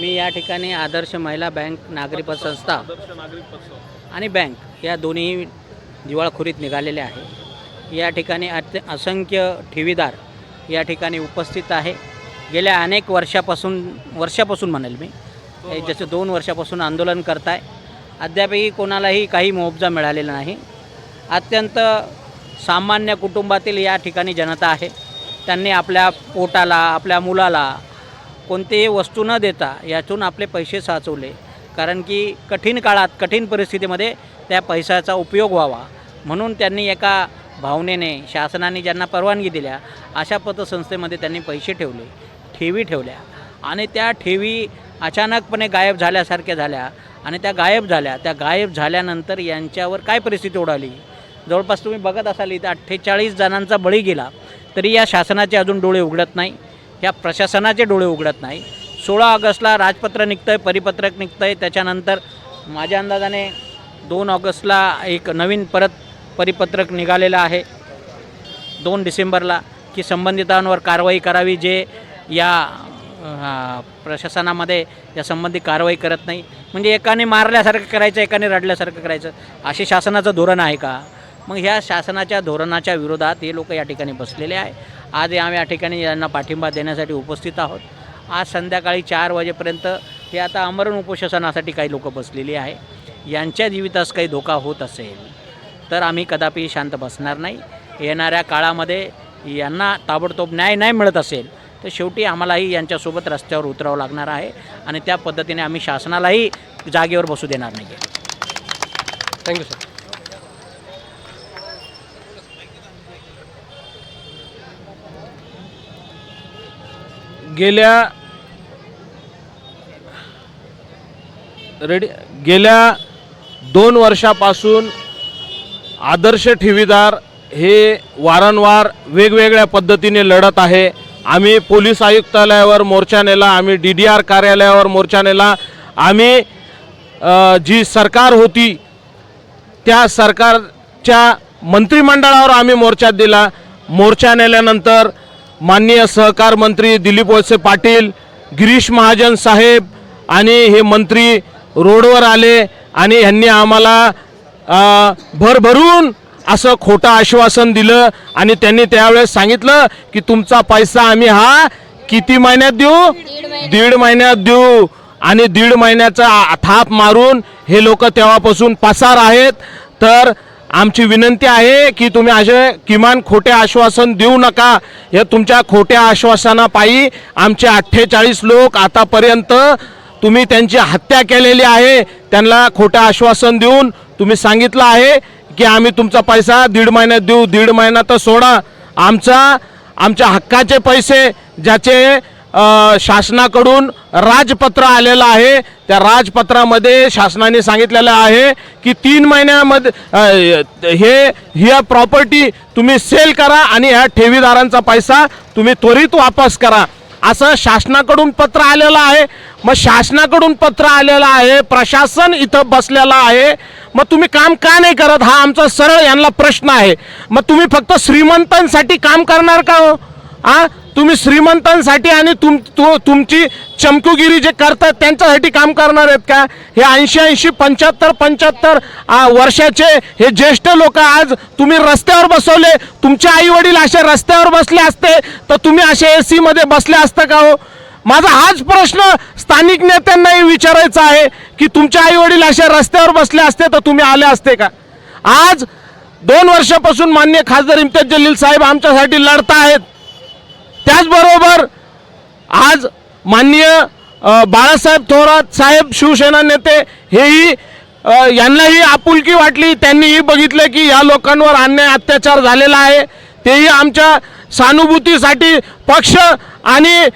मी या ठिकाणी आदर्श महिला बँक नागरी पतसंस्था नागरिक आणि बँक या दोन्ही दिवाळखोरीत निघालेले आहे. या ठिकाणी अत्य असंख्य ठेवीदार या ठिकाणी उपस्थित आहे. गेल्या अनेक वर्षापासून वर्षापासून म्हणेल मी. जसं दोन वर्षापासून आंदोलन करताय अद्यापही कोणालाही काही मुआवजा मिळालेला नाही. अत्यंत सामान्य कुटुंबातील या ठिकाणी जनता आहे. त्यांनी आपल्या पोटाला आपल्या मुलाला कोणतीही वस्तू न देता यातून आपले पैसे साचवले. कारण की कठीण काळात कठीण परिस्थितीमध्ये त्या पैशाचा उपयोग व्हावा. म्हणून त्यांनी एका भावनेने शासनाने ज्यांना परवानगी दिल्या अशा पतसंस्थेमध्ये त्यांनी पैसे ठेवले ठेवी ठेवल्या. आणि त्या ठेवी अचानकपणे गायब झाल्यासारख्या झाल्या. आणि त्या गायब झाल्या त्या गायब झाल्यानंतर यांच्यावर काय परिस्थिती ओढाली? जवळपास तुम्ही बघत असाल इथं अठ्ठेचाळीस जणांचा बळी गेला तरी या शासनाचे अजून डोळे उघडत नाही. ह्या प्रशासनाचे डोळे उघडत नाही. सोळा ऑगस्टला राजपत्र निघतं आहे परिपत्रक निघतं आहे त्याच्यानंतर माझ्या अंदाजाने दोन ऑगस्टला एक नवीन परत परिपत्रक निघालेलं आहे. दोन डिसेंबरला की संबंधितांवर कारवाई करावी जे या प्रशासनामध्ये या संबंधी कारवाई करत नाही. म्हणजे एकाने मारल्यासारखं करायचं एकाने रडल्यासारखं करायचं. असे शासनाचं धोरण आहे का? मग ह्या शासनाच्या धोरणाच्या विरोधात हे लोक या ठिकाणी बसलेले आहे. आज आम्ही या ठिकाणी यांना पाठिंबा देण्यासाठी उपस्थित आहोत. आज संध्याकाळी चार वाजेपर्यंत हे आता आमरण उपोषणासाठी काही लोक बसलेली आहे. यांच्या जीवितास काही धोका होत असेल तर आम्ही कदापि शांत बसणार नाही. येणाऱ्या काळामध्ये यांना ताबडतोब न्याय नाही मिळत असेल तर शेवटी आम्हालाही यांच्यासोबत रस्त्यावर उतरावं लागणार आहे आणि त्या पद्धतीने आम्ही शासनालाही जागेवर बसू देणार नाही आहे थँक्यू सर गेल्या रेडी गेल्या दोन वर्षापासून आदर्श ठेवीदार हे वारंवार वेगवेगळ्या पद्धतीने लढत आहे. आम्ही पोलीस आयुक्तालयावर मोर्चा नेला आम्ही डी डी आर कार्यालयावर मोर्चा नेला. आम्ही जी सरकार होती त्या सरकारच्या मंत्रिमंडळावर आम्ही मोर्चा दिला. मोर्चा नेल्यानंतर माननीय सहकार मंत्री दिलीप वळसे पाटील गिरीश महाजन साहेब आणि हे मंत्री रोडवर आले आणि ह्यांनी आम्हाला भरभरून असं खोटं आश्वासन दिलं आणि त्यांनी त्यावेळेस सांगितलं की तुमचा पैसा आम्ही हा किती महिन्यात देऊ? दीड महिन्यात देऊ. आणि दीड महिन्याचा थाप मारून हे लोक तेव्हापासून पसार आहेत. तर आमची विनंती आहे की तुम्ही असे किमान खोटे आश्वासन देऊ नका. या तुमच्या खोट्या आश्वासनापायी आमचे अठ्ठेचाळीस लोक आतापर्यंत तुम्ही त्यांची हत्या केलेली आहे. त्यांना खोटं आश्वासन देऊन तुम्ही सांगितलं आहे की आम्ही तुमचा पैसा दीड महिन्यात देऊ दीड महिना तर सोडा. आमचा आमच्या हक्काचे पैसे ज्याचे शासनाकडून राजपत्र आलेलं आहे. त्या राजपत्रामध्ये शासनाने सांगितलेलं आहे की तीन महिन्यामध्ये हे ह्या प्रॉपर्टी तुम्ही सेल करा आणि ह्या ठेवीदारांचा पैसा तुम्ही त्वरित वापस करा. असं शासनाकडून पत्र आलेलं आहे. मग शासनाकडून पत्र आलेलं आहे. प्रशासन इथं बसलेलं आहे. मग तुम्ही काम का नाही करत? हा आमचा सरळ यांना प्रश्न आहे. मग तुम्ही फक्त श्रीमंतांसाठी काम करणार का हो? आ? तुम्ही श्रीमंतांसाठी आणि तुम तु- तुमची चमकुगिरी जे करतात त्यांच्यासाठी काम करणार आहेत का? हे ऐंशी ऐंशी पंच्याहत्तर पंच्याहत्तर वर्षाचे हे ज्येष्ठ लोक आज तुम्ही रस्त्यावर बसवले. तुमचे आई वडील असे रस्त्यावर बसले असते तर तुम्ही असे ए सी मध्ये बसले असतं का हो? माझा हाच प्रश्न स्थानिक नेत्यांनाही विचारायचा आहे की तुमचे आई वडील असे रस्त्यावर बसले असते तर तुम्ही आले असते का? आज दोन वर्षापासून मान्य खासदार इम्तियाज जलील साहेब आमच्यासाठी लढत आहेत. त्याचबरोबर आज माननीय बाळासाहेब थोरात साहेब शिवसेना नेते हेही यांनाही आपुलकी वाटली. त्यांनीही बघितलं की या लोकांवर अन्याय अत्याचार झालेला आहे. तेही आमच्या सहानुभूतीसाठी पक्ष आणि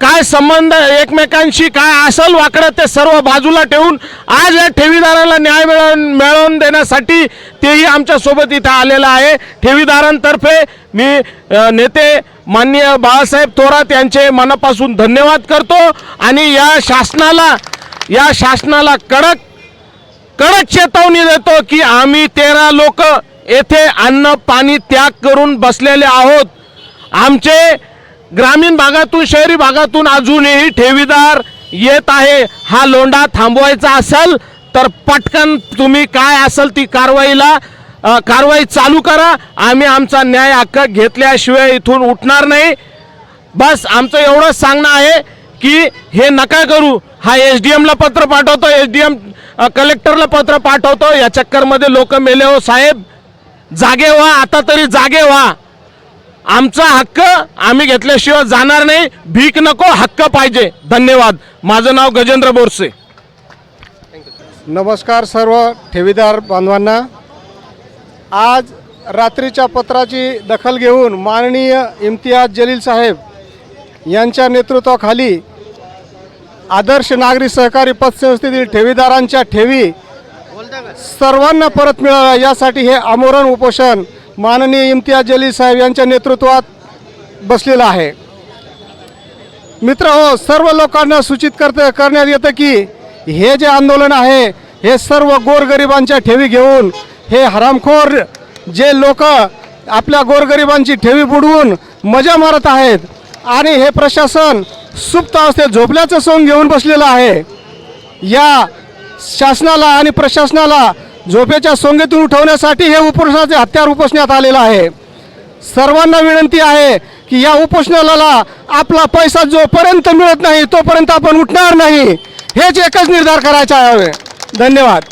काय संबंध एकमेकांशी काय असल वाकडं ते सर्व बाजूला ठेवून आज या ठेवीदाराला न्याय मिळवून मिळवून देण्यासाठी तेही आमच्यासोबत इथं आलेलं आहे. ठेवीदारांतर्फे मी नेते माननीय बाळासाहेब थोरात यांचे मनापासून धन्यवाद करतो आणि या शासनाला या शासनाला कडक कडक चेतावणी देतो की आम्ही तेरा लोक येथे अन्न पाणी त्याग करून बसलेले आहोत. आमचे ग्रामीण भागातून शहरी भागातून अजूनही ठेवीदार येत आहे. हा लोंढा थांबवायचा असेल तर पटकन तुम्ही काय असेल ती कारवाईला कारवाई चालू करा. आम्ही आमचा न्याय हक्क घेतल्याशिवाय इथून उठणार नाही. बस आमचं एवढंच सांगणं आहे की हे नका करू. हा एस डी एमला पत्र पाठवतो एस डी एम कलेक्टरला पत्र पाठवतो. या चक्करमध्ये लोक मेले हो साहेब. जागे व्हा आता तरी जागे व्हा. आमचा हक्क आम्ही घेतल्याशिवाय जाणार नाही. भीक नको हक्क पाहिजे. धन्यवाद. माझं नाव गजेंद्र बोरसे. नमस्कार सर्व ठेवीदार बांधवांना. आज रात्रीच्या पत्राची दखल घेऊन माननीय इम्तियाज जलील साहेब यांच्या नेतृत्वाखाली आदर्श नागरी सहकारी पतसंस्थेतील ठेवीदारांच्या ठेवी सर्वांना परत मिळाव्या यासाठी हे आमोरण उपोषण माननीय इम्तियाज जलील साहेब यांच्या नेतृत्वात बसलेलं आहे. मित्र हो सर्व लोकांना सूचित करते करण्यात येतं की हे जे आंदोलन आहे हे सर्व गोरगरिबांच्या ठेवी घेऊन हे हरामखोर जे लोक आपल्या गोरगरिबांची ठेवी बुडवून मजा मारत आहेत आणि हे प्रशासन सुप्त अवस्थेत झोपल्याचं सोंग घेऊन बसलेलं आहे. या शासनाला आणि प्रशासनाला झोपेच्या सोंगेतून उठवण्यासाठी हे उपोषणाचे हत्यार उपोषण्यात आलेलं आहे. सर्वांना विनंती आहे की या उपोषणाला आपला पैसा जोपर्यंत मिळत नाही तोपर्यंत आपण उठणार नाही. हेच एकच निर्धार करायचा आहे. धन्यवाद.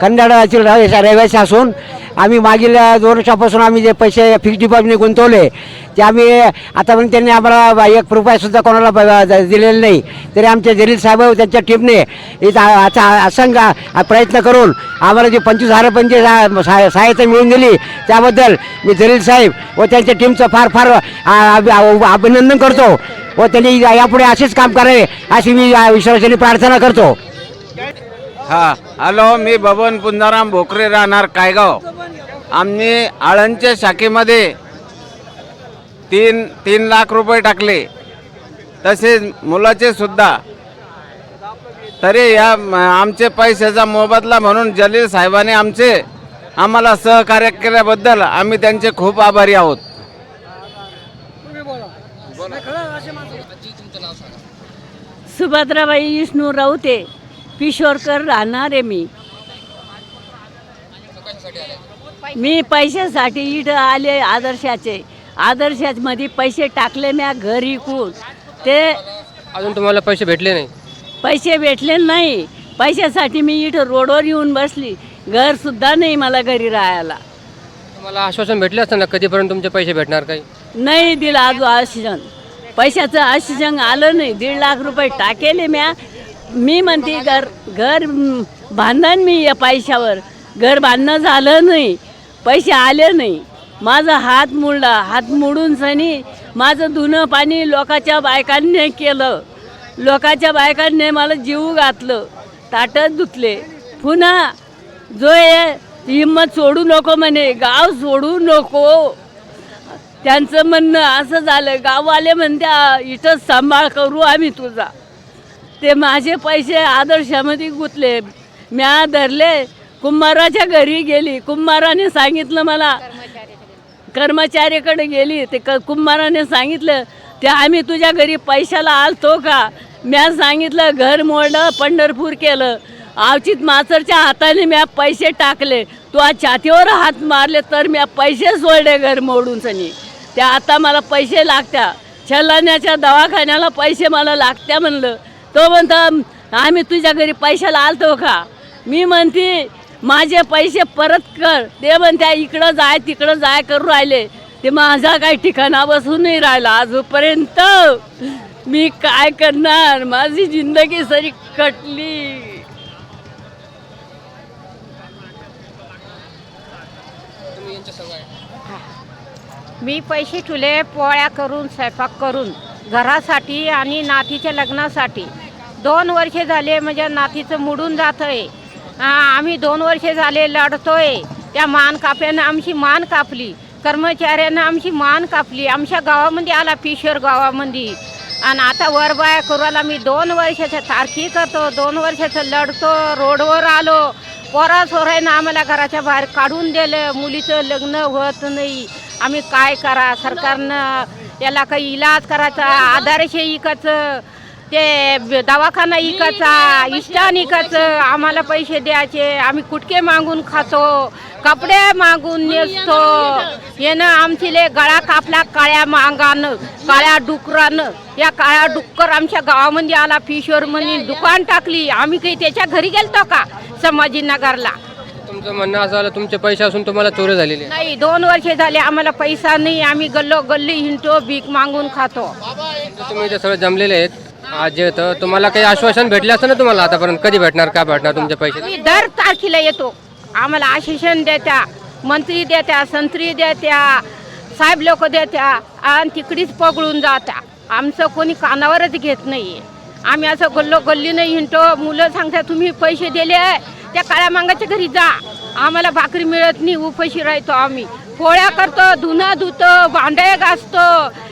कन्नडातील रहिवासी रहिवासी असून आम्ही मागील दोन वर्षापासून आम्ही जे पैसे फिक्स डिपॉझिटने गुंतवले ते आम्ही आतापर्यंत त्यांनी आम्हाला एक रुपयासुद्धा कोणाला द- दिलेलं नाही. तरी आमच्या जलील साहेब त्यांच्या टीमने इथं आता असंख्य प्रयत्न करून आम्हाला जे पंचवीस हजार पंचवीस सहायता मिळून दिली त्याबद्दल मी जलील साहेब व त्यांच्या टीमचं फार फार अभि- अभिनंदन करतो व त्यांनी यापुढे असेच काम करावे अशी मी विश्वासाने प्रार्थना करतो. हा हॅलो मी बबन पुंजाराम भोकरे राहणार कायगाव. आम्ही आळंदच्या शाखेमध्ये तीन तीन लाख रुपये टाकले. तसेच मुलाचे सुद्धा. तरी या आमचे पैशाचा मोबदला म्हणून जलील साहेबाने आमचे आम्हाला सहकार्य केल्याबद्दल आम्ही त्यांचे खूप आभारी आहोत. सुभद्राबाई विष्णू राऊते. पिशोरकर राहणार आहे मी. मी पैशासाठी इथं आले आदर्शाचे. आदर्शामध्ये पैसे टाकले म्या घर इकून ते अजून तुम्हाला पैसे भेटले नाही? पैसे भेटले नाही. पैशासाठी मी इथं रोडवर येऊन बसली. घरसुद्धा नाही मला घरी राहायला. तुम्हाला आश्वासन भेटले असतं ना कधीपर्यंत तुमचे पैसे भेटणार काही? नाही दिलं आजू आशिजन पैशाचं आशिजन आलं नाही. दीड लाख रुपये टाकेले म्या. मी म्हणते घर घर बांधन मी या पैशावर. घर बांधणं झालं नाही. पैसे आले नाही. माझा हात मुडला. हात मोडून सनी माझं धुणं पाणी लोकाच्या बायकांनी केलं. लोकाच्या बायकांनी मला जीव घातलं. ताटत धुतले. पुन्हा जो आहे हिंमत सोडू नको म्हणे गाव सोडू नको. त्यांचं म्हणणं असं झालं. गाववाले म्हणते इथंच सांभाळ करू आम्ही तुझा. ते माझे पैसे आदर्शामध्ये गुंतले. म्या धरले कुंभाराच्या घरी गेली. कुंभाराने सांगितलं मला. कर्मचाऱ्याकडे गेली. ते क कुंभाराने सांगितलं ते आम्ही तुझ्या घरी पैशाला आलतो का? म्या सांगितलं घर मोडलं पंढरपूर केलं. आवचित मास्तरच्या हाताने म्या पैसे टाकले. तू आज छातीवर हात मारले तर म्या पैसे सोडले घर मोडून सनी त्या आता मला पैसे लागत्या. छलाण्याच्या दवाखान्याला पैसे मला लागत्या म्हणलं. तो म्हणता आम्ही तुझ्या घरी पैशाला आलतो का? मी म्हणते माझे पैसे परत कर. ते म्हणत्या इकडं जाय तिकडं जाय करू राहिले. ते माझा काही ठिकाणा बसून नाही राहिला आजपर्यंत. मी काय करणार? माझी जिंदगी सरी कटली. मी पैसे ठुले पोळ्या करून स्वयंपाक करून. घरासाठी आणि नातीच्या लग्नासाठी. दोन वर्षे झाले म्हणजे नातीचं मुडून जातं आहे आम्ही दोन वर्षे झाले लढतोय. त्या मान काप्यानं आमची मान कापली. कर्मचाऱ्यानं आमची मान कापली. आमच्या गावामध्ये आला पिशोर गावामध्ये. आणि आता वरबाया करूला मी दोन वर्षाचं तारखी करतो. दोन वर्षाचं लढतो रोडवर आलो. पोरा सोरायनं आम्हाला घराच्या बाहेर काढून दिलं. मुलीचं लग्न होत नाही. आम्ही काय करा? सरकारनं याला काही इलाज करायचा आधारशे इकाचं ते दवाखाना इकायचा इष्टान इकायचं आम्हाला पैसे द्यायचे आम्ही कुटके मागून खातो कपडे मागून नेसतो. येणं आमची ले गळा कापला काळ्या मांगानं काळ्या डुकरानं. या काळ्या डुक्कर आमच्या गावामध्ये आला फिशवर म्हणे दुकान टाकली. आम्ही काही त्याच्या घरी गेलतो का? संभाजीनगरला. तुमचं म्हणणं असं आलं तुमचे पैसे असून तुम्हाला चोरी झालेली आहे. नाही दोन वर्षे झाले आम्हाला पैसा नाही आम्ही गल्लो गल्ली हिंडतो भीक मागून खातो. तर तुम्ही इथे सगळे जमलेले आहेत. आज जे होतं तुम्हाला काही आश्वासन भेटले असतं ना तुम्हाला आतापर्यंत? कधी भेटणार का भेटणार तुमचे पैसे? आम्ही दर तारखेला येतो. आम्हाला आशिषण देत्या मंत्री देत्या संत्री देत्या साहेब लोक देत्या आणि तिकडीच पगळून जात्या. आमचं कोणी कानावरच घेत नाही आम्ही असं गल्लो गल्ली नाही हिंडतो. मुलं सांगतात तुम्ही पैसे दिले त्या काळ्या मांगाच्या घरी जा. आम्हाला भाकरी मिळत नाही उपाशी राहतो आम्ही. पोळ्या करतो धुणं धुतो भांडे घासतो.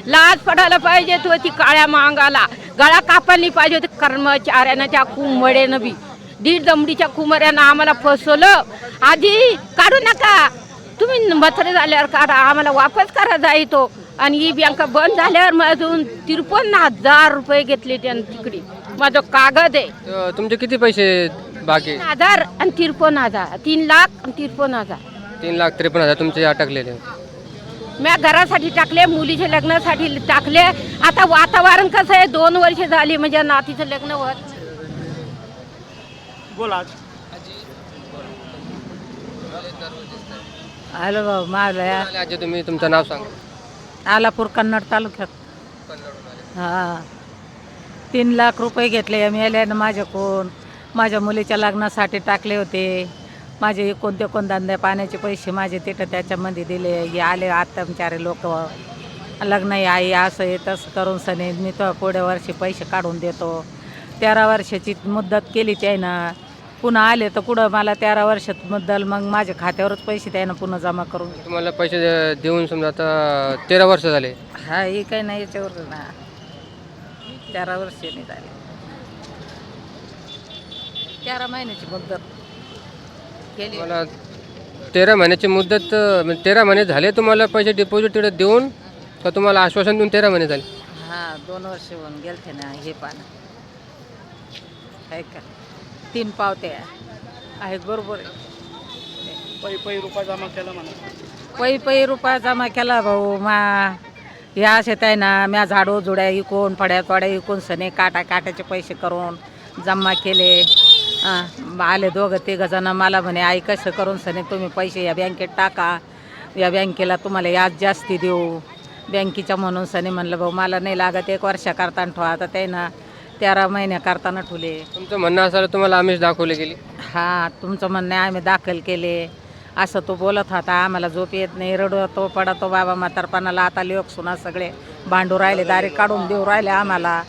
लाज पडायला पाहिजे तो ती काळ्या मांगाला. गळा कापायला पाहिजे होती कर्मचाऱ्यानं त्या कुंभडेनं बी. दीड दमडीच्या कुमाऱ्यानं आम्हाला फसवलं. आधी काढू नका. तुम्ही म्हातारे झाल्यावर काढा. आम्हाला वापस करा जायतो आणि ही बँक बंद झाल्यावर माझून त्रिपन्न हजार रुपये घेतले त्यानं तिकडे. माझं कागद आहे. तुमचे किती पैसे बाकी तीन हजार आणि त्रिपन्न हजार. तीन लाख आणि त्रिपन्न हजार. तीन लाख त्रेपन्न हजार तुमचे अटकलेले मी घरासाठी टाकले मुलीच्या लग्नासाठी टाकले. आता वातावरण कसं आहे? दोन वर्ष झाली म्हणजे नातीचं लग्न होत. हॅलो भाऊ मावल्या आजी तुम्ही तुमचं नाव सांगा. आलापूर कन्नड तालुक्यात. हां. तीन लाख रुपये घेतले एम एल एनं माझ्याकडून. माझ्या मुलीच्या लग्नासाठी टाकले होते. माझे कोणते कोण धंदे पाण्याचे पैसे माझे तिथं त्याच्यामध्ये दिले. हे आले आत्मचारे लोक. लग्न आई असं आहे तसं करून सने मी तो पुढे वर्षी पैसे काढून देतो. तेरा वर्षाची मुदत केली त्यानं. पुन्हा आले तर कुठं मला तेरा वर्षात मुद्दल मग माझ्या खात्यावरच पैसे त्यानं पुन्हा जमा करून. तुम्हाला पैसे दे- देऊन समजा आता तेरा वर्ष झाले. हा हे काही नाही याच्यावर ना. तेरा वर्षे नाही झाली. तेरा महिन्याची मुदत केली मला तेरा महिन्याची मुदत म्हणजे तेरा महिने झाले तुम्हाला पैसे डिपॉझिट तिकडे देऊन का तुम्हाला आश्वासन देऊन तेरा महिने झाले? हा दोन वर्ष होऊन गेलते ना हे पान काय का तीन पावते आहेत. बरोबर आहे. पै पै रुपये जमा केला म्हणा. पै पै रुपया जमा केला भाऊ मा या शेत आहे ना म्या झाडो जुड्या इकून फड्या तोड्या इकून सने काटा काट्याचे पैसे करून जमा केले. अं, आले दोघं तिघं जण. मला म्हणे आई कसं करून सने तुम्ही पैसे या बँकेत टाका? या बँकेला तुम्हाला याज जास्ती देऊ. बँकेच्या म्हणून सने म्हणलं भाऊ मला नाही लागत एक वर्षा करताना ठेवा. आता ते ना तेरा महिन्या करताना ठुले. तुमचं म्हणणं असं तुम्हाला आमिष दाखवले गेली. हा तुमचं म्हणणं आहे आम्ही दाखल केले. असं तो बोलत होता आम्हाला झोप येत नाही रडतो पडतो बाबा म्हातारपणाला आता लोक सुना सगळे भांडू राहिले दारे काढून देऊ राहिले आम्हाला.